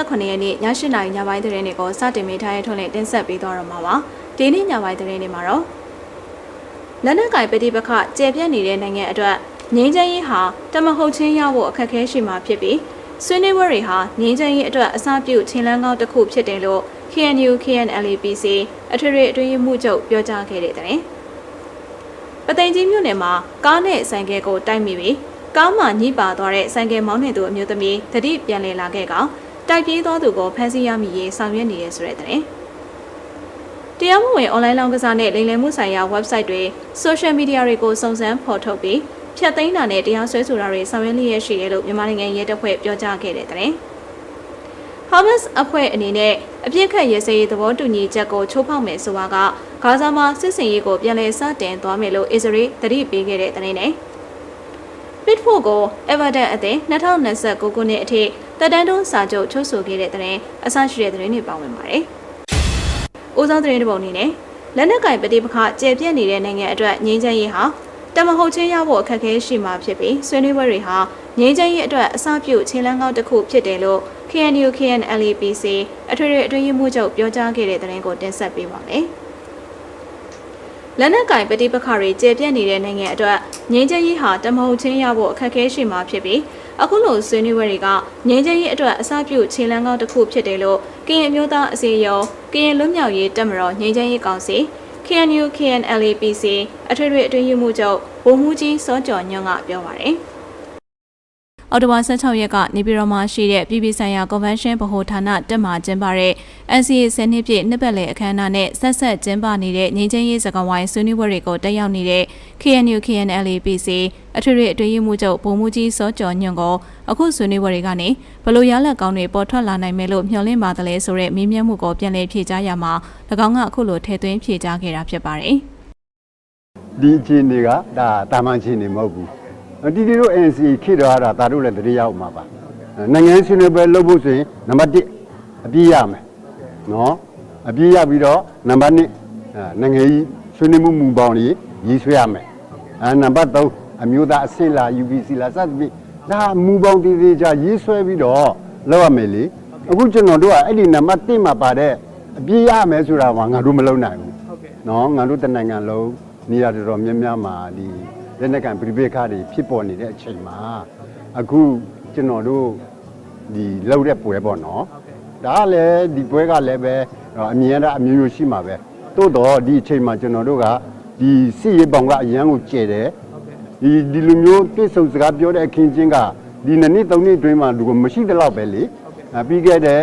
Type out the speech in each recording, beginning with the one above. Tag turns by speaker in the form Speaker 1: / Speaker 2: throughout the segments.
Speaker 1: 18ရက်နေ့ည8:00နာရီညပိုင်းသတင်းတွေကိုစတင်မိထားရထုတ်လင်းတင်ဆက်ပေးသွားတော့မှာပါဒီနေ့ညပိုင်းသတင်းတွေမှာတော့လက်နက်ကင်ပဋိပက္ခကျေပြန့်နေတဲ့နိုင်ငံအတွက်ငြိမ်းချမ်းရေးဟာတမဟုတ်ချင်းရဖို့အခက်အခဲရှိမှာဖြစ်ပြီးဆွေးနွေးပွဲတွေဟာငြိမ်းချမ်းရေးအတွက်အစပြုခြေလှမ်းကောင်းတစ်ခုဖြစ်တယ်လို့ KNU KNLAPC အထွေထွေအတွင်းရေးမှူးချုပ်ပြောကြားခဲ့တဲ့တဲ့ပသိမ်ကြီးမြို့နယ်မှာကားနဲ့ဆိုင်ကယ်ကိုတိုက်မိပြီးကားမှညှိပါသွားတဲ့ဆိုင်ကယ်မောင်းနှင်သူအမျိုးသမီးတတိပြန်လည်လာခဲ့ကောင် တိုက်ပြေးသွားသူကိုဖမ်းဆီးရမိရေးဆောင်ရွက်နေရဆိုတဲ့တဲ့တရားမဝင်အွန်လိုင်းလောင်းကစားနဲ့လိမ်လည်မှုဆိုင်ရာ website တွေ social media တွေကိုစုံစမ်းဖော်ထုတ်ပြီးဖြတ်သိမ်းတာနဲ့တရားစွဲဆိုတာတွေဆောင်ရွက်လျက်ရှိတယ်လို့မြန်မာနိုင်ငံရဲတပ်ဖွဲ့ပြောကြားခဲ့တဲ့တဲ့ Hamas အဖွဲ့အနေနဲ့အပြစ်ခတ်ရစရေးသဘောတူညီချက်ကိုချိုးဖောက်မယ်ဆိုတာကဂါဇာမှာစစ်စင်ရေးကိုပြန်လည်စတင်သွားမယ်လို့အစ္စရေးသတိပေးခဲ့တဲ့တဲ့နဲ့ Pitford ကို Everton အသင်း2029ခုနှစ်အထိ တက်တန်းတွန်းစာချုပ်ချုပ်ဆိုခဲ့တဲ့တဲ့အဆရှိတဲ့သတင်းတွေပါဝင်ပါတယ်။ဦးဆောင်သတင်းတစ်ပုဒ်အနေနဲ့လက်နက်ကင်ပဋိပက္ခကျေပြန့်နေတဲ့နိုင်ငံအတွက်ငြိမ်းချမ်းရေးဟာတမဟုတ်ချင်းရဖို့အခက်အခဲရှိမှာဖြစ်ပြီးဆွေးနွေးပွဲတွေဟာငြိမ်းချမ်းရေးအတွက်အစပြုခြေလှမ်းကောင်းတစ်ခုဖြစ်တယ်လို့ KNU KNLAPC အထွေထွေအတွင်းရေးမှူးချုပ်ပြောကြားခဲ့တဲ့သတင်းကိုတင်ဆက်ပေးပါမယ်။လက်နက်ကင်ပဋိပက္ခတွေကျေပြန့်နေတဲ့နိုင်ငံအတွက်ငြိမ်းချမ်းရေးဟာတမဟုတ်ချင်းရဖို့အခက်အခဲရှိမှာဖြစ်ပြီး အခုလိုဆွေးနွေးပွဲတွေကငြိမ်းချမ်းရေးအတွက်အစပြုခြေလှမ်းကောင်းတစ်ခုဖြစ်တယ်လို့ကရင်အမျိုးသားအစည်းအရုံးကရင်လွတ်မြောက်ရေးတပ်မတော်ငြိမ်းချမ်းရေးကောင်စီ KNU KNLAPC အထွေထွေအတွင်းရေးမှူးချုပ်ဗိုလ်မှူးကြီးစောကျော်ညွန့်ကပြောပါတယ်။ အော်တိုဘာ16ရက်ကနေပြည်တော်မှာရှိတဲ့ပြည်ပဆိုင်ရာ Convention ဗဟိုဌာနတက်မှာကျင်းပတဲ့ NCA ဆယ်နှစ်ပြည့်နှစ်ပတ်လည်အခမ်းအနားနဲ့ဆက်ဆက်ကျင်းပနေတဲ့ငြိမ်းချမ်းရေးစကားဝိုင်းဆွေးနွေးပွဲတွေကိုတက်ရောက်နေတဲ့ KNU KNLAPC အထွေထွေအတွင်းရေးမှူးချုပ်ဗိုလ်မှူးကြီးစောကျော်ညွန့်ကိုအခုဆွေးနွေးပွဲတွေကနေဘလို့ရလက်ကောင်းတွေပေါ်ထွက်လာနိုင်မယ်လို့မျှော်လင့်ပါတယ်လဲဆိုတဲ့မေးမြန်းမှုကိုပြန်လည်ဖြေကြားရမှာ၎င်းကအခုလိုထည့်သွင်းဖြေကြားခဲ့တာဖြစ်ပါတယ်။
Speaker 2: ဒီအခြေအနေကဒါတာမန်အခြေအနေမဟုတ်ဘူး တီတီတို့ ANC ခေတ်တော်ရတာဒါတို့လည်းတတိယအောင်မှာပါနိုင်ငံဆွေးနွေးပွဲလုပ်ဖို့ဆိုရင်နံပါတ်1အပြည့်ရမယ်နော်အပြည့်ရပြီးတော့နံပါတ်2နိုင်ငံကြီးဆွေးနွေးမှုမူပေါင်းကြီးရေးဆွဲရမယ်အဲနံပါတ်3အမျိုးသားအဆင့်လာ UBC လာစသဖြင့်ဒါမူပေါင်းတည်တည်ကြရေးဆွဲပြီးတော့လုပ်ရမယ်လေအခုကျွန်တော်တို့ကအဲ့ဒီနံပါတ်1မှာပါတဲ့အပြည့်ရမယ်ဆိုတာကငါတို့မလုပ်နိုင်ဘူးနော်ငါတို့တနိုင်ငံလုံးနေရာတော်တော်များများမှာဒီ လက်နက်ကန်ပြိပိခါတွေဖြစ်ပေါ်နေတဲ့အချိန်မှာအခုကျွန်တော်တို့ဒီလောက်တဲ့ပွဲပေါ့နော်ဒါကလည်းဒီပွဲကလည်းပဲအမြင်ရအမျိုးမျိုးရှိမှာပဲတိုးတော့ဒီအချိန်မှာကျွန်တော်တို့ကဒီစစ်ရေးပေါင်ကအရန်ကိုကျဲတယ်ဒီဒီလိုမျိုးတိစုံစကားပြောတဲ့အခင်းချင်းကဒီနှစ်နှစ်သုံးနှစ်အတွင်းမှာလူကမရှိတဲ့လောက်ပဲလေပြီးခဲ့တဲ့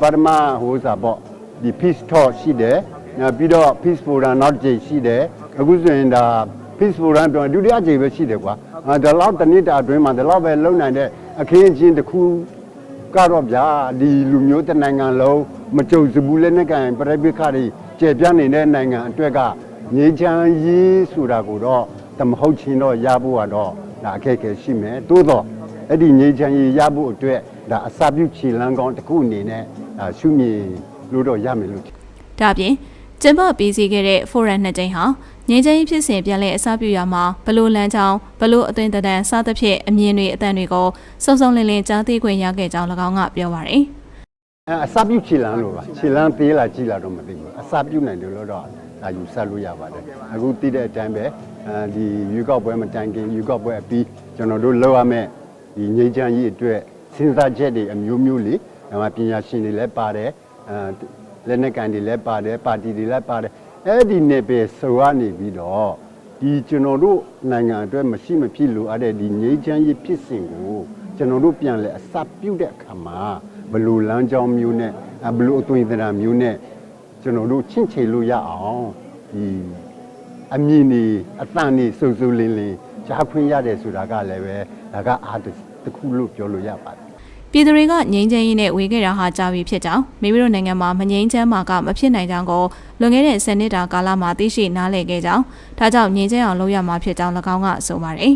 Speaker 2: ပါရမဟိုစာပေါ့ဒီ peace talk ရှိတယ်ပြီးတော့ peace forum နောက်တစ်ချိန်ရှိတယ်အခုဆိုရင်ဒါ peace forum ပြောဒုတိယအကြိမ်ပဲရှိတယ်ကွာဒါလောက်တနည်းတာအတွင်းမှာဒါလောက်ပဲလုံနိုင်တဲ့အခင်းအကျင်းတစ်ခုကတော့ဗျာဒီလူမျိုးတစ်နိုင်ငံလုံးမကြုံစဘူးလက်နဲ့ကန်ပြိပိခါတွေကျေပြန့်နေတဲ့နိုင်ငံအတွက်ကငြိမ်းချမ်းရေးဆိုတာကိုတော့တမဟုတ်ချင်းတော့ရဖို့ကတော့ဒါအခက်အခဲရှိမယ်တိုးတော့အဲ့ဒီငြိမ်းချမ်းရေးရဖို့အတွက်ဒါအစာပြုခြေလမ်းကောင်းတစ်ခုအနေနဲ့ဒါရှုမြင်လို့တော့ရမယ်လို့
Speaker 1: ဒါအပြင်ကျင်းပပြီးစီးခဲ့တဲ့ forum နှစ်ကြိမ်ဟာ ငင်းချင်းဖြစ်စဉ်ပြန်လည်အစပြုရမှာဘလို့လမ်းကြောင်းဘလို့အသွင်တန်စသဖြင့်အမြင်တွေအတန်တွေကိုစုံစုံလင်လင်ကြားသိခွင့်ရခဲ့ကြောင်း၎င်းကပြောပါရယ်
Speaker 2: အဲအစာပြုတ်ခြေလန်းလို့ပါခြေလန်းသေးလားကြည်လားတော့မသိဘူးအစာပြုတ်နိုင်တယ်လို့တော့ဒါယူဆလို့ရပါတယ်အခုသိတဲ့အတိုင်းပဲအဲဒီရွေးကောက်ပွဲမတိုင်ခင်ရွေးကောက်ပွဲအပြီးကျွန်တော်တို့လောက်ရမယ့်ဒီငြိမ်းချမ်းရေးအတွက်စဉ်းစားချက်တွေအမျိုးမျိုးလေးဒါမှပညာရှင်တွေလည်းပါတယ်အဲလက်နက်ကန်တွေလည်းပါတယ်ပါတီတွေလည်းပါတယ် အဲ့ဒီနေပဲဆိုရနေပြီးတော့ဒီကျွန်တော်တို့နိုင်ငံအတွက်မရှိမဖြစ်လို့အဲ့တဲ့ဒီငြိမ်းချမ်းရေးဖြစ်စဉ်ကိုကျွန်တော်တို့ပြန်လဲအစပြုတ်တဲ့အခါမှာဘလူလမ်းကြောင်းမျိုးနဲ့ဘလူအသွင်သဏ္ဍာန်မျိုးနဲ့ကျွန်တော်တို့ချင့်ချေလို့ရအောင်ဒီအမြင်နေအတန်နေစုံစုံလင်းလင်းကြားခွင့်ရတယ်ဆိုတာကလည်းပဲဒါကအားတစ်ခုလို့ပြောလို့ရပါတယ်
Speaker 1: ပြည်သူတွေကငြိမ်းချမ်းရေးနဲ့ဝေခဲ့တာဟာကြာပြီဖြစ်ကြောင်းမိမိတို့နိုင်ငံမှာမငြိမ်းချမ်းမှာကမဖြစ်နိုင်ကြောင်းကိုလွန်ခဲ့တဲ့10နှစ်တာကာလမှာသိရှိနားလည်ခဲ့ကြောင်းဒါကြောင့်ငြိမ်းချမ်းအောင်လုပ်ရမှာဖြစ်ကြောင်း၎င်းကဆိုပါတယ်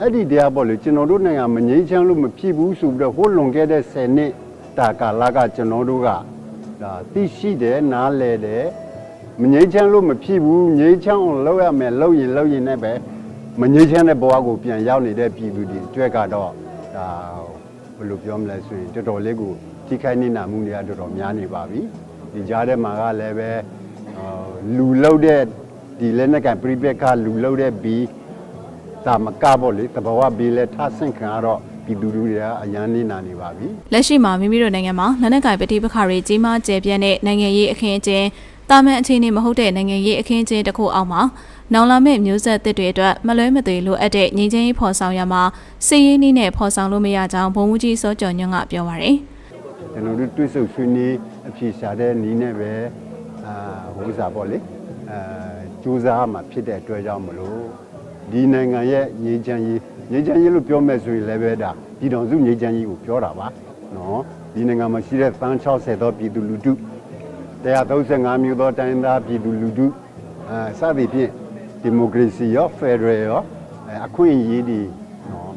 Speaker 2: အဲ့ဒီတရားပေါ့လေကျွန်တော်တို့နိုင်ငံမငြိမ်းချမ်းလို့မဖြစ်ဘူးဆိုပြီးတော့ဟိုလွန်ခဲ့တဲ့10နှစ်တာကာလကကျွန်တော်တို့ကဒါသိရှိတယ်နားလည်တယ်မငြိမ်းချမ်းလို့မဖြစ်ဘူးငြိမ်းချမ်းအောင်လုပ်ရမယ်လုပ်ရင်လုပ်ရင်လည်းပဲမငြိမ်းချမ်းတဲ့ဘဝကိုပြန်ရောက်နေတဲ့ပြည်သူတွေအတွက်ကတော့ဒါ ဘယ်လိုပြောမလဲဆိုရင်တော်တော်လေးကိုထိခိုက်နေတာမှုတွေကတော်တော်များနေပါပြီဒီကြားထဲမှာကလည်းပဲအာလူလောက်တဲ့ဒီလက်နက်ကပရိပက်ကလူလောက်တဲ့ဘီတာမကပေါ့လေတဘာဝဘီလဲထဆင့်ခံရတော့ပြည်သူလူတွေကအရန်နေတာနေပါပြီ
Speaker 1: လက်ရှိမှာမိမိတို့နိုင်ငံမှာလက်နက်ကင်ပဋိပက္ခတွေကြီးမားကျယ်ပြန့်တဲ့နိုင်ငံရေးအခင်းအကျင်း တာမန်အခြေအနေမဟုတ်တဲ့နိုင်ငံရေးအခင်းအကျင်းတစ်ခုအောက်မှာနောင်လာမယ့်မျိုးဆက်သစ်တွေအတွက်မလွဲမသွေလိုအပ်တဲ့ငြိမ်းချမ်းရေးဖော်ဆောင်ရမှာစီးရေးနည်းနဲ့ဖော်ဆောင်လို့မရကြောင်းဘုံမူကြီးစောကျော်ညွန့်ကပြောပါရယ်
Speaker 2: ကျွန်တော်တို့တွစ်ဆုပ်ဆွေးနွေးအဖြေရှာတဲ့နည်းနဲ့ပဲအာဟိုဥစားပေါ့လေအဲစူးစမ်းမှဖြစ်တဲ့အတွက်ကြောင့်မလို့ဒီနိုင်ငံရဲ့ငြိမ်းချမ်းရေးငြိမ်းချမ်းရေးလို့ပြောမဲ့ဆိုရင်လည်းပဲဒါပြည်တော်စုငြိမ်းချမ်းရေးကိုပြောတာပါနော်ဒီနိုင်ငံမှာရှိတဲ့တန်း60သောပြည်သူလူထု 135မျိုးသောတိုင်းသားပြည်သူလူထုအဲစသည်ဖြင့်ဒီမိုကရေစီရောဖက်ဒရယ်ရောအဲအခွင့်အရေးတွေနော်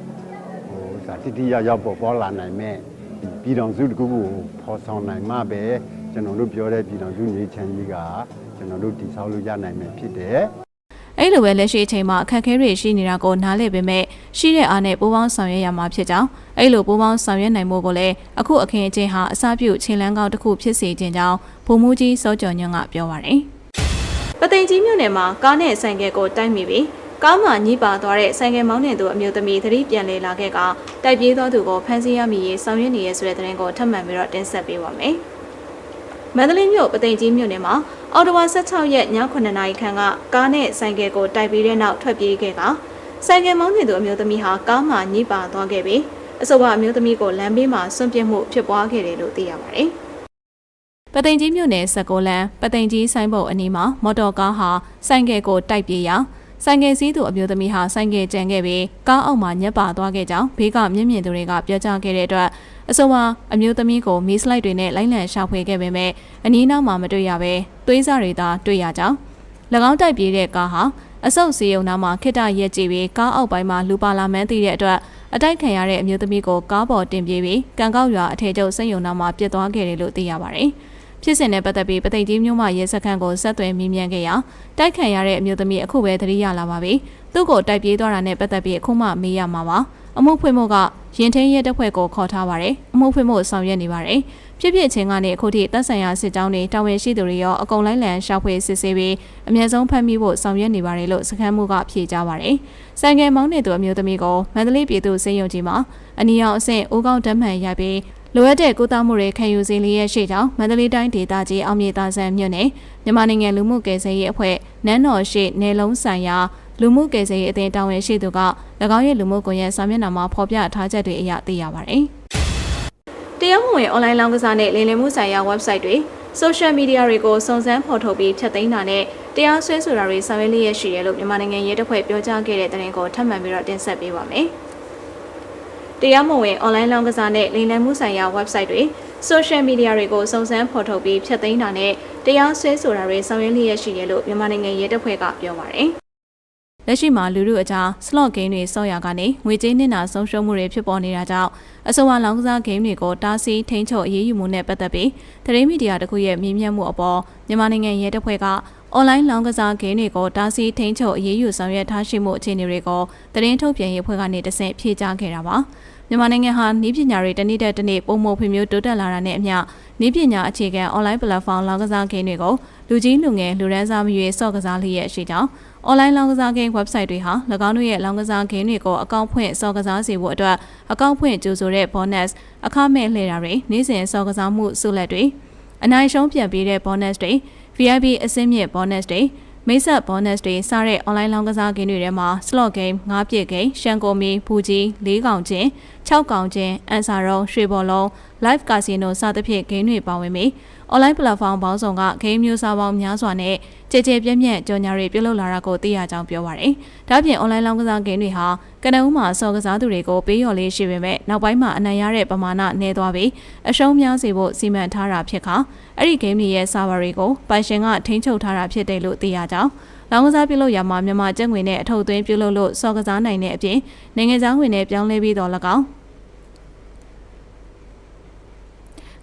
Speaker 2: ဟိုစာတိတိယရောက်ပေါ်ပေါ်လာနိုင်မဲ့ဒီပြည်တော်စုတစ်ခုကိုဖော်ဆောင်နိုင်မှပဲကျွန်တော်တို့ပြောတဲ့ပြည်တော်စုနေချမ်းကြီးကကျွန်တော်တို့တည်ဆောက်လို့ရနိုင်မယ်ဖြစ်တယ်
Speaker 1: အဲ့လိုပဲလက်ရှိအချိန်မှာအခက်အခဲတွေရှိနေတာကိုနားလည်ပေမဲ့ရှိတဲ့အားနဲ့ပူးပေါင်းဆောင်ရွက်ရမှာဖြစ်ကြောင်းအဲ့လိုပူးပေါင်းဆောင်ရွက်နိုင်မှုကိုလည်းအခုအခင်းအကျင်းဟာအစပြုခြေလန်းကောင်းတစ်ခုဖြစ်စေခြင်းကြောင့်ဘုံမူကြီးစောကျော်ညွန့်ကပြောပါရယ်ပသိမ်ကြီးမြို့နယ်မှာကားနဲ့ဆိုင်ကယ်ကိုတိုက်မိပြီးကားမှညှိပါသွားတဲ့ဆိုင်ကယ်မောင်းနေသူအမျိုးသမီးသတိပြန်လေလာခဲ့ကတိုက်ပြေးသောသူကိုဖမ်းဆီးရမိရေးဆောင်ရွက်နေရဆိုတဲ့သတင်းကိုထပ်မံပြီးတော့တင်ဆက်ပေးပါမယ်။မန္တလေးမြို့ပသိမ်ကြီးမြို့နယ်မှာ အော်တိုဝါ16ရက်ည9နာရီခန့်ကကားနဲ့ဆိုင်ကယ်ကိုတိုက်ပြီးတဲ့နောက်ထွက်ပြေးခဲ့ကဆိုင်ကယ်မောင်းနေသူအမျိုးသမီးဟာကားမှညှိပါသွားခဲ့ပြီးအဆိုပါအမျိုးသမီးကိုလမ်းဘေးမှာဆွန့်ပစ်မှုဖြစ်ပွားခဲ့တယ်လို့သိရပါတယ်။ပသိမ်ကြီးမြို့နယ်စကိုလန်ပသိမ်ကြီးဆိုင်ဘုတ်အနီးမှာမော်တော်ကားဟာဆိုင်ကယ်ကိုတိုက်ပြေးရာ ဆိုင်ကယ်စီးသူအမျိုးသမီးဟာဆိုင်ကယ်ကျန်ခဲ့ပြီးကားအောက်မှာညက်ပါသွားခဲ့ကြောင်းဘေးကမျက်မြင်သူတွေကပြောကြားခဲ့တဲ့အတွက်အဆိုပါအမျိုးသမီးကိုမီးစလိုက်တွေနဲ့လိုက်လံရှာဖွေခဲ့ပေမဲ့အနီးနားမှာမတွေ့ရဘဲသွေးစားတွေသာတွေ့ရကြောင်း၎င်းတိုက်ပြေးတဲ့ကားဟာအဆုတ်စီယုံနာမှာခိတရက်ကြည့်ပြီးကားအောက်ပိုင်းမှာလူပါလာမှန်းသိတဲ့အတွက်အတိုက်ခံရတဲ့အမျိုးသမီးကိုကားပေါ်တင်ပြေးပြီးကံကောက်ရွာအထည်ချုပ်စိတ်ယုံနာမှာပြစ်သွားခဲ့တယ်လို့သိရပါတယ်။ ဖြစ်စဉ်နဲ့ပတ်သက်ပြီးပသိမ်ကြီးမြို့မှရဲစခန်းကိုဆက်သွယ်မေးမြန်းခဲ့ရာတိုက်ခံရတဲ့အမျိုးသမီးအခုပဲသတိရလာပါပြီ။သူ့ကိုတိုက်ပြေးသွားတာနဲ့ပတ်သက်ပြီးအခုမှမေးရမှာပါ။အမှုဖွင့်မှုကရင်ထင်းရဲတပ်ဖွဲ့ကိုခေါ်ထားပါတယ်။အမှုဖွင့်မှုဆောင်ရွက်နေပါတယ်။ဖြစ်ဖြစ်ချင်းကနေအခုထိတပ်ဆိုင်ရာစစ်ကြောင်းတွေတာဝန်ရှိသူတွေရောအကုန်လိုက်လံရှာဖွေစစ်ဆေးပြီးအမြဲဆုံးဖမ်းမိဖို့ဆောင်ရွက်နေပါတယ်လို့စခန်းမှုကဖြေကြားပါတယ်။ဆိုင်ကယ်မောင်းနေသူအမျိုးသမီးကိုမန္တလေးပြည်သူစေယုံကြီးမှာအနီရောင်အဆင့်အိုးကောင်းဓာတ်မှန်ရိုက်ပြီး လိုအပ်တဲ့ကုသမှုတွေခံယူစေလျက်ရှိကြောင်းမန္တလေးတိုင်းဒေသကြီးအောင်မြေသာဆန်မြို့နယ်မြန်မာနိုင်ငံလူမှုကယ်ဆယ်ရေးအဖွဲ့နန်းတော်ရှိနယ်လုံးဆိုင်ရာလူမှုကယ်ဆယ်ရေးအသင်းတာဝန်ရှိသူက၎င်းရဲ့လူမှုကွန်ရက်စာမျက်နှာမှာဖော်ပြထားချက်တွေအရသိရပါတယ်။တရားမဝင် online လောင်းကစားနဲ့လင်းလင်းမှုဆိုင်ရာ website တွေ social media တွေကိုစုံစမ်းဖော်ထုတ်ပြီးဖျက်သိမ်းတာနဲ့တရားစွဲဆိုတာတွေဆောင်ရွက်လျက်ရှိရလို့မြန်မာနိုင်ငံရဲတပ်ဖွဲ့ပြောကြားခဲ့တဲ့တဲ့ကိုထပ်မံပြီးတော့တင်ဆက်ပေးပါမယ်။ တရားမဝင် online လောင်းကစားနဲ့လိမ်လည်မှုဆိုင်ရာ website တွေ social media တွေကိုစုံစမ်းဖော်ထုတ်ပြီးဖျက်သိမ်းတာနဲ့တရားစွဲဆိုတာတွေဆောင်ရွက်လျက်ရှိရလို့မြန်မာနိုင်ငံရဲတပ်ဖွဲ့ကပြောပါတယ်။လက်ရှိမှာလူလူအကြား slot game တွေဆော့ရကနေငွေကြေးနစ်နာဆုံးရှုံးမှုတွေဖြစ်ပေါ်နေတာကြောင့်အဆိုပါလောင်းကစား game တွေကိုတားဆီးထိန်းချုပ်အရေးယူမှုနဲ့ပတ်သက်ပြီးသတင်းမီဒီယာတစ်ခုရဲ့မြင်မြတ်မှုအပေါ်မြန်မာနိုင်ငံရဲတပ်ဖွဲ့က online လောင်းကစား game တွေကိုတားဆီးထိန်းချုပ်အရေးယူဆောင်ရွက်ထားရှိမှုအခြေအနေတွေကိုသတင်းထုတ်ပြန်ရေးအဖွဲ့ကနေတဆင့်ဖြေကြားခဲ့တာပါ မြန်မာနိုင်ငံဟာနည်းပညာတွေတနေ့တက်တနေ့ပုံမဖွံ့ဖြိုးတိုးတက်လာတာနဲ့အမျှနည်းပညာအခြေခံ online platform လောင်းကစား game တွေကိုလူကြီးလူငယ်လူရန်စားမရွေးစော့ကစားလျက်ရှိကြောင်း online လောင်းကစား game website တွေဟာ၎င်းတို့ရဲ့လောင်းကစား game တွေကိုအကောင့်ဖွင့်စော့ကစားစေဖို့အတွက်အကောင့်ဖွင့်ကြိုဆိုတဲ့ bonus အခမဲ့လှည့်တာတွေနေ့စဉ်စော့ကစားမှုစုလက်တွေအနိုင်ရှုံးပြန်ပေးတဲ့ bonus တွေ VIP အစင်းမြင့် bonus တွေ မိတ်ဆက် bonus တွေစတဲ့ online လောင်းကစား game တွေထဲမှာ slot game ၅ပြည့် game ရှန်ကိုမီဘူကြီး၄កောင်ချင်း6កောင်ချင်းအန်ဆာရုံးရွှေဘော်လုံး live casino စသဖြင့် game တွေပါဝင်ပြီး online platform ပေါင်းစုံက game မျိုးစားပေါင်းများစွာနဲ့ ကြည်ကြည်ပြည့်ပြည့်ကြော်ညာတွေပြုလုပ်လာတာကိုသိရကြောင်းပြောပါရယ်။ဒါ့အပြင် online လောင်းကစား game တွေဟာကနဦးမှာစော်ကစားသူတွေကိုပေးလျော်လေးရှိပေမဲ့နောက်ပိုင်းမှာအနိုင်ရတဲ့ပမာဏနည်းသွားပြီးအရှုံးများစေဖို့စီမံထားတာဖြစ်ခါအဲ့ဒီ game တွေရဲ့ server တွေကိုပိုင်ရှင်ကထိန်းချုပ်ထားတာဖြစ်တယ်လို့သိရကြောင်းလောင်းကစားပြုလုပ်ရမှာမြန်မာကျပ်ငွေနဲ့အထောက်အသွင်းပြုလုပ်လို့စော်ကစားနိုင်တဲ့အပြင်နိုင်ငံခြားငွေနဲ့ပြောင်းလဲပြီးတော့၎င်း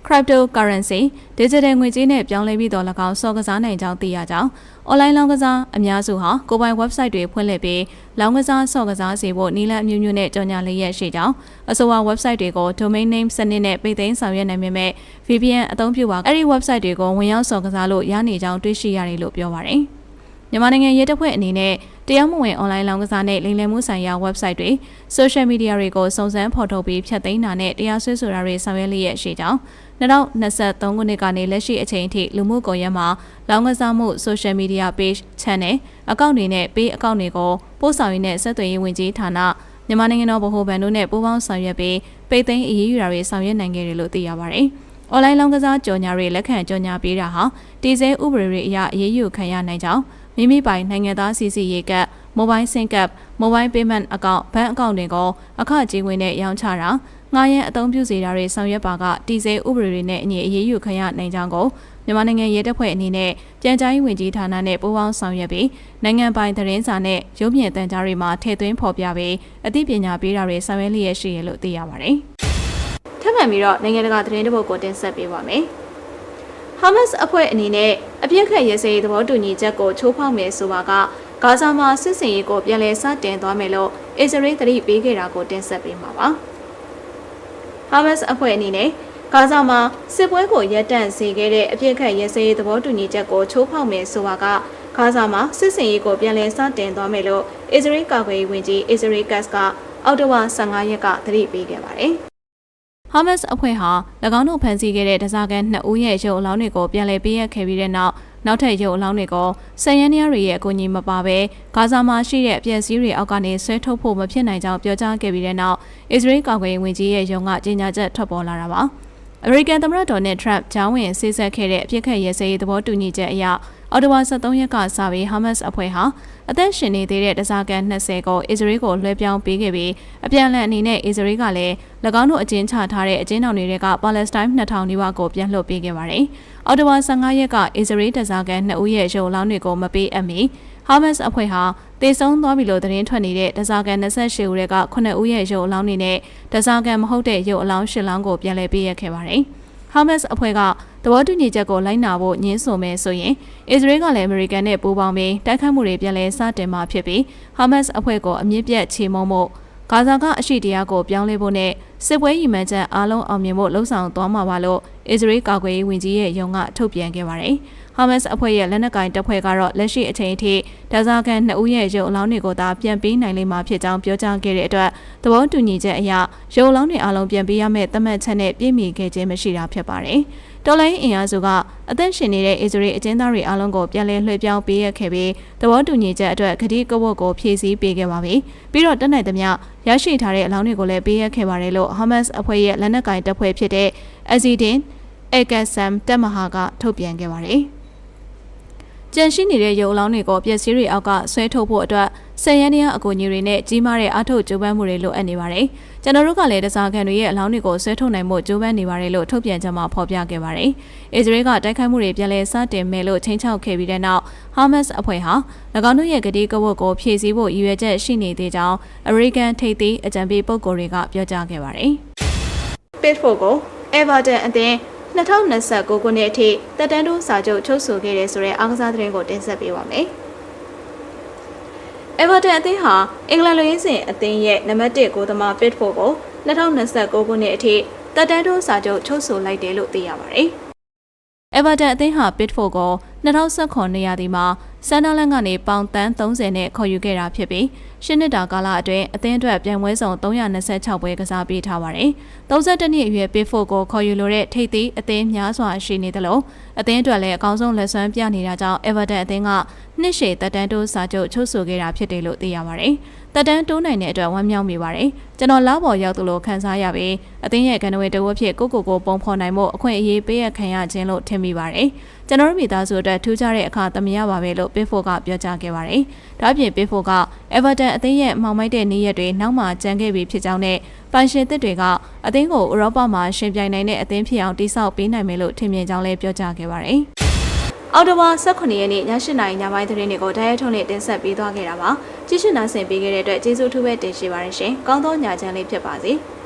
Speaker 1: cryptocurrency digital ငွေကြေးနဲ့ပြောင်းလဲပြီးတော့၎င်းစော်ကစားနိုင်ကြောင်းသိရကြောင်း online လောင်းကစားအများစုဟာကိုယ်ပိုင် website တွေဖွင့်လှစ်ပြီးလောင်းကစားစော်ကစားစေဖို့နည်းလမ်းအမျိုးမျိုးနဲ့ကြော်ညာလျက်ရှိကြောင်းအဆိုပါ website တွေကို domain name စနစ်နဲ့ပိတ်သိမ်းဆောင်ရွက်နိုင်ပေမဲ့ VPN အသုံးပြုပါအဲ့ဒီ website တွေကိုဝင်ရောက်စော်ကစားလို့ရနေကြောင်းတွေ့ရှိရတယ်လို့ပြောပါတယ်မြန်မာနိုင်ငံရဲတပ်ဖွဲ့အနေနဲ့တရားမဝင် online လောင်းကစားနဲ့လိမ်လည်မှုဆိုင်ရာ website တွေ social media တွေကိုစုံစမ်းဖော်ထုတ်ပြီးဖျက်သိမ်းတာနဲ့တရားစွဲဆိုတာတွေဆောင်ရွက်လျက်ရှိကြောင်း 2023ခုနှစ်ကနေလက်ရှိအချိန်အထိလူမှုကွန်ရက်မှာလောင်းကစားမှု social media page channel အကောင့်တွေနဲ့ page အကောင့်တွေကိုပို့ဆောင်ရင်းနဲ့ဆက်သွယ်ရေးဝန်ကြီးဌာနမြန်မာနိုင်ငံတော်ဗဟိုဘဏ်တို့နဲ့ပူးပေါင်းဆောင်ရွက်ပြီးပိတ်သိမ်းအရေးယူတာတွေဆောင်ရွက်နိုင်ခဲ့တယ်လို့သိရပါတယ်။ online လောင်းကစားကြော်ညာတွေလက်ခံကြော်ညာပေးတာဟာတည်ဆဲဥပဒေတွေအရအရေးယူခံရနိုင်ကြောင်းမိမိပိုင်နိုင်ငံသားစီစီရေးကပ် mobile sim card mobile payment အကောင့်ဘဏ်အကောင့်တွေကိုအခကြေးငွေနဲ့ရောင်းချတာ ငှားရမ်းအသုံးပြုစေတာတွေဆောင်ရွက်ပါကတည်ဆဲဥပဒေတွေနဲ့အညီအရေးယူခံရနိုင်ကြောင်းကိုမြန်မာနိုင်ငံရဲတပ်ဖွဲ့အနေနဲ့ပြန်ကြားရေးဝန်ကြီးဌာနနဲ့ပူးပေါင်းဆောင်ရွက်ပြီးနိုင်ငံပိုင်သတင်းစာနဲ့ရုပ်မြင်သံကြားတွေမှာထည့်သွင်းဖော်ပြပြီးအသိပညာပေးတာတွေဆောင်ရွက်လျက်ရှိရလို့သိရပါတယ်။ထပ်မံပြီးတော့နိုင်ငံတကာသတင်းတပုတ်ကိုတင်ဆက်ပေးပါမယ်။ Hamas အဖွဲ့အနေနဲ့အပြစ်ခတ်ရေးစေးသဘောတူညီချက်ကိုချိုးဖောက်မယ်ဆိုပါကဂါဇာမှာစစ်စင်ရေးကိုပြန်လည်စတင်သွားမယ်လို့အစ္စရေးသတိပေးခဲ့တာကိုတင်ဆက်ပေးမှာပါ။ Hamas အဖွဲ့အနေနဲ့ဂါဇာမှာစစ်ပွဲကိုရပ်တန့်စေခဲ့တဲ့အပြစ်ခတ်ရေးစေးသဘောတူညီချက်ကိုချိုးဖောက်မယ်ဆိုပါကဂါဇာမှာစစ်စင်ရေးကိုပြန်လည်စတင်သွားမယ်လို့အစ္စရေးကာကွယ်ရေးဝန်ကြီးအစ္စရေးကတ်ကအောက်တိုဘာ15ရက်ကသတိပေးခဲ့ပါတယ်။ Hamas အဖွဲ့ဟာ၎င်းတို့ဖမ်းဆီးခဲ့တဲ့ဒဇာကန်2ဦးရဲ့ရုပ်အလောင်းတွေကိုပြန်လည်ပေးအပ်ခဲ့ပြီးတဲ့နောက်နောက်ထပ်ရုပ်အလောင်းတွေကိုဆယ်ရန်နီယာတွေရဲ့အကူအညီမပါဘဲဂါဇာမှာရှိတဲ့ပြည်စည်းတွေအောက်ကနေဆွဲထုတ်ဖို့မဖြစ်နိုင်ကြောင်းပြောကြားခဲ့ပြီးတဲ့နောက်အစ္စရေးကာကွယ်ရေးဝန်ကြီးရဲ့ရုံးကကြေညာချက်ထွက်ပေါ်လာတာပါ။အမေရိကန်သမ္မတဒေါ်နယ်ထရန့်ဂျောင်းဝင်ဆေးဆက်ခဲ့တဲ့အပြစ်ခတ်ရဲစဲရေးသဘောတူညီချက်အရ အော်တိုဝါ73ရက်ကစပြီးဟာမတ်စ်အဖွဲ့ဟာအသက်ရှင်နေသေးတဲ့တစားကန်20ကိုအစ္စရေးကိုလွှဲပြောင်းပေးခဲ့ပြီးအပြန်အလှန်အနေနဲ့အစ္စရေးကလည်း၎င်းတို့အကျဉ်းချထားတဲ့အကျဉ်းထောင်တွေကပါလက်စတိုင်း2000နီးပါးကိုပြန်လွှတ်ပေးခဲ့ပါတယ်။အော်တိုဝါ15ရက်ကအစ္စရေးတစားကန်2ဦးရဲ့ရုပ်လောင်းတွေကိုမပေးအပ်မီဟာမတ်စ်အဖွဲ့ဟာတေဆုံးသွားပြီလို့သတင်းထွက်နေတဲ့တစားကန်28ဦးတွေက9ဦးရဲ့ရုပ်အလောင်းတွေနဲ့တစားကန်မဟုတ်တဲ့ရုပ်အလောင်း10လောင်းကိုပြန်လည်ပေးရခဲ့ပါတယ်။ Hamas အဖွဲ့ကသ ဘောတူညီချက်ကိုလိုက်နာဖို့ညှင်းဆိုမယ်ဆိုရင်အစ္စရေးကလည်းအမေရိကန်နဲ့ပူးပေါင်းပြီးတိုက်ခိုက်မှုတွေပြန်လည်စတင်မှာဖြစ်ပြီး Hamas အဖွဲ့ကိုအမြင့်ပြတ်ချေမှုန်းမှုဂါဇာကအရှိတရားကိုပြောင်းလဲဖို့နဲ့စစ်ပွဲရည်မှန်းချက်အားလုံးအောင်မြင်ဖို့လှုံ့ဆော်သွားမှာပါလို့အစ္စရေးကာကွယ်ရေးဝန်ကြီးရဲ့ရုံးကထုတ်ပြန်ခဲ့ပါတယ်။ Hamas အဖွဲ့ရဲ့လက်နက်ကင်တပ်ဖွဲ့ကတော့လက်ရှိအချိန်အထိဒါဇာကန်2ဦးရဲ့ရုပ်အလောင်းတွေကိုသာပြန်ပေးနိုင်လိမ့်မှာဖြစ်ကြောင်းပြောကြားခဲ့တဲ့အတွက်သဘောတူညီချက်အရရုပ်အလောင်းတွေအားလုံးပြန်ပေးရမယ့်သတ်မှတ်ချက်နဲ့ပြည့်မီခဲ့ခြင်းမရှိတာဖြစ်ပါတယ်။ တော်လိုင်းအင်အားစုကအသက်ရှင်နေတဲ့အစ္စရေးအကျဉ်းသားတွေအားလုံးကိုပြန်လည်လွှဲပြောင်းပေးရခဲ့ပြီးသဘောတူညီချက်အတွက်ဂတိကဝတ်ကိုဖြည့်ဆည်းပေးခဲ့ပါပြီ။ပြီးတော့တက်နိုင်သမျှရရှိထားတဲ့အလောင်းတွေကိုလည်းပေးရခဲ့ပါတယ်လို့ Hamas အဖွဲ့ရဲ့လက်နက်ကင်တပ်ဖွဲ့ဖြစ်တဲ့ Azidin Al-Qassam တပ်မဟာကထုတ်ပြန်ခဲ့ပါတယ်။ ကြန့်ရှိနေတဲ့ရုပ်အလောင်းတွေကိုပျက်စီးတွေအောက်ကဆွဲထုတ်ဖို့အတွက်ဆယ်ရန်နီယာအကူအညီတွေနဲ့ကြီးမားတဲ့အထောက်ကြိုးပမ်းမှုတွေလိုအပ်နေပါတယ်။ကျွန်တော်တို့ကလည်းတစားခံတွေရဲ့အလောင်းတွေကိုဆွဲထုတ်နိုင်မှုကြိုးပမ်းနေပါတယ်လို့ထုတ်ပြန်ချက်မှာဖော်ပြခဲ့ပါတယ်။အစ္စရေးကတိုက်ခိုက်မှုတွေပြန်လည်စတင်မယ်လို့ချိန်ချောက်ခဲ့ပြီးတဲ့နောက်ဟာမတ်စ်အဖွဲ့ဟာ၎င်းတို့ရဲ့ဂတိကဝတ်ကိုဖြည့်ဆည်းဖို့ရည်ရွယ်ချက်ရှိနေသေးကြောင်းအမေရိကန်ထိပ်သီးအကြံပေးပုဂ္ဂိုလ်တွေကပြောကြားခဲ့ပါတယ်။ Page 4ကို Everton အသင်း 2029ခုနှစ်အထိတက်တန်းတိုးစာချုပ်ချုပ်ဆိုခဲ့တဲ့ဆိုတဲ့အားကစားသတင်းကိုတင်ဆက်ပေးပါမယ်။ Everton အသင်းဟာအင်္ဂလန်လူရင်းစင်အသင်းရဲ့နံပါတ်1ဂိုးသမား Pitford ကို2029ခုနှစ်အထိတက်တန်းတိုးစာချုပ်ချုပ်ဆိုလိုက်တယ်လို့သိရပါတယ်။ Everton အသင်းဟာ Pitford ကို2019နေရာဒီမှာဆန်ဒါလန်ကနေပေါင်တန်း30နဲ့ခေါ်ယူခဲ့တာဖြစ်ပြီးရှစ်နှစ်တာကာလအတွင်းအသင်းအတွက်ပြန်ပွဲဆောင်326ပွဲကစားပေးထားပါတယ်။32နှစ်အရွယ် Pitford ကိုခေါ်ယူလိုတဲ့ထိပ်သီးအသင်းများစွာရှိနေသလိုအသင်းအတွက်လည်းအကောင်းဆုံးလက်စွမ်းပြနေတာကြောင့် Everton အသင်းကနှစ်ရှည်တက်တန်းတိုးစာချုပ်ချုပ်ဆိုခဲ့တာဖြစ်တယ်လို့သိရပါတယ်။ တက်တန်းတိုးနိုင်တဲ့အတွက်ဝမ်းမြောက်မိပါတယ်။ကျွန်တော်လာပေါ်ရောက်သလိုခံစားရပြီးအသင်းရဲ့ကဏ္ဍဝင်တဝက်ဖြစ်ကိုကိုကိုပုံဖော်နိုင်မှုအခွင့်အရေးပေးရခံရခြင်းလို့ထင်မိပါတယ်။ကျွန်တော်တို့မိသားစုအတွက်ထူးခြားတဲ့အခါသမယပါပဲလို့ပေးဖို့ကပြောကြားခဲ့ပါတယ်။ဒါ့အပြင်ပေးဖို့က Everton အသင်းရဲ့မှောင်မိုက်တဲ့နေ့ရက်တွေနောက်မှကြံခဲ့ပြီးဖြစ်ကြောင်းနဲ့ပိုင်ရှင်သစ်တွေကအသင်းကိုဥရောပမှာရှင်ပြိုင်နိုင်တဲ့အသင်းဖြစ်အောင်တည်ဆောက်ပေးနိုင်မယ်လို့ထင်မြင်ကြောင်းလည်းပြောကြားခဲ့ပါတယ်။ အော်တိုဘာ18ရက်နေ့ည8:00နာရီညပိုင်းသတင်းတွေကိုဓာတ်ရိုက်ထုတ်နဲ့တင်ဆက်ပေးသွားခဲ့တာပါ။ကြည့်ရှုနားဆင်ပေးခဲ့တဲ့အတွက်ကျေးဇူးထူးပဲတင်ရှိပါရရှင်။ကောင်းသောညချမ်းလေးဖြစ်ပါစေ။